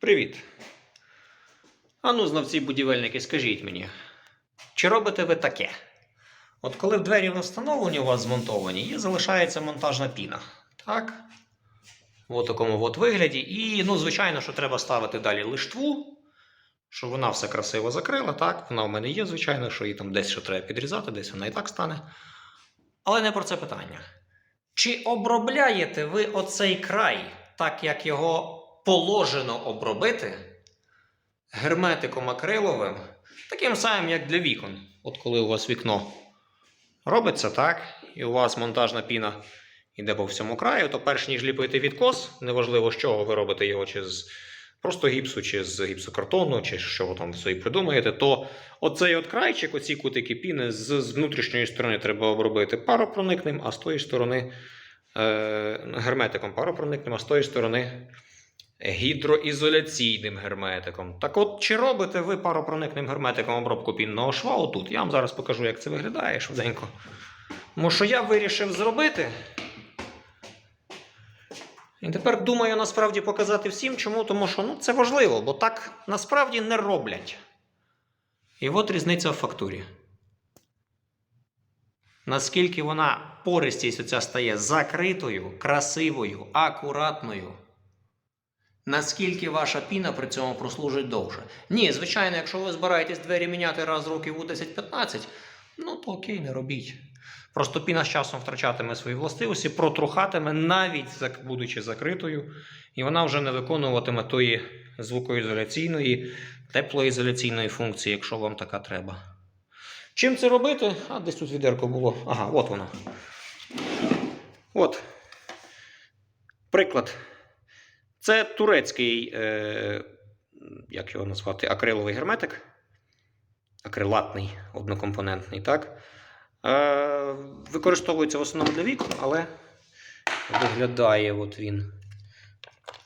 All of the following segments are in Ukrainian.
Привіт. Ану, знавці будівельники, скажіть мені, чи робите ви таке? От коли в двері встановлені у вас змонтовані, і залишається монтажна піна. Так? В такому от вигляді. І, ну, звичайно, що треба ставити далі лиштву, щоб вона все красиво закрила. Так, вона в мене є, звичайно, що її там десь ще треба підрізати, десь вона і так стане. Але не про це питання. Чи обробляєте ви оцей край, так як його положено обробити герметиком акриловим, таким самим, як для вікон. От коли у вас вікно робиться так, і у вас монтажна піна йде по всьому краю, то перш ніж ліпити відкос, неважливо з чого ви робите його, чи з просто гіпсу, чи з гіпсокартону, чи що ви там собі придумаєте, то оцей от крайчик, оці кутики піни з, з внутрішньої сторони треба обробити паропроникним, а з тої сторони е, герметиком паропроникним, а з тої сторони гідроізоляційним герметиком. Так от, чи робите ви паропроникним герметиком обробку пінного шва отут? Я вам зараз покажу, як це виглядає швиденько. Тому що я вирішив зробити. І тепер думаю насправді показати всім, чому, тому що ну, це важливо, бо так насправді не роблять. І от різниця в фактурі. Наскільки вона пористість оця стає закритою, красивою, акуратною. Наскільки ваша піна при цьому прослужить довше? Ні, звичайно, якщо ви збираєтесь двері міняти раз років у 10-15, ну то окей, не робіть. Просто піна з часом втрачатиме свої властивості, протрухатиме, навіть будучи закритою, і вона вже не виконуватиме тої звукоізоляційної, теплоізоляційної функції, якщо вам така треба. Чим це робити? А десь тут відерко було. Ага, от воно. От. Приклад. Це турецький, е, як його назвати, акриловий герметик. Акрилатний, однокомпонентний, так? Е, використовується в основному для вікон, але виглядає от він.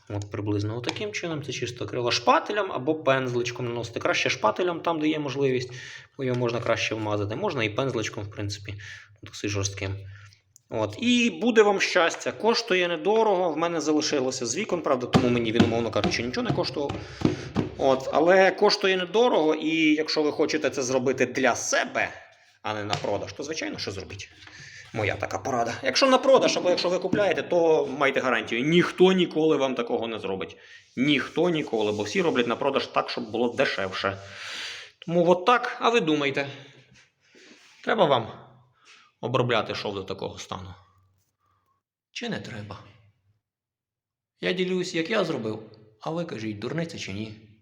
От приблизно таким чином. Це чисто акрило шпателем або пензличком наносити. Краще шпателем, там, де є можливість, бо його можна краще вмазати. Можна і пензличком, в принципі, досить жорстким. От. І буде вам щастя. Коштує недорого. В мене залишилося з вікон, правда, тому мені він, умовно кажучи, нічого не коштував. От. Але коштує недорого, і якщо ви хочете це зробити для себе, а не на продаж, то звичайно, що зробіть. Моя така порада. Якщо на продаж, або якщо ви купляєте, то майте гарантію. Ніхто ніколи вам такого не зробить. Ніхто ніколи, бо всі роблять на продаж так, щоб було дешевше. Тому от так, а ви думайте. Треба вам обробляти шов до такого стану? Чи не треба? Я ділюсь, як я зробив, а ви кажіть, дурниця чи ні.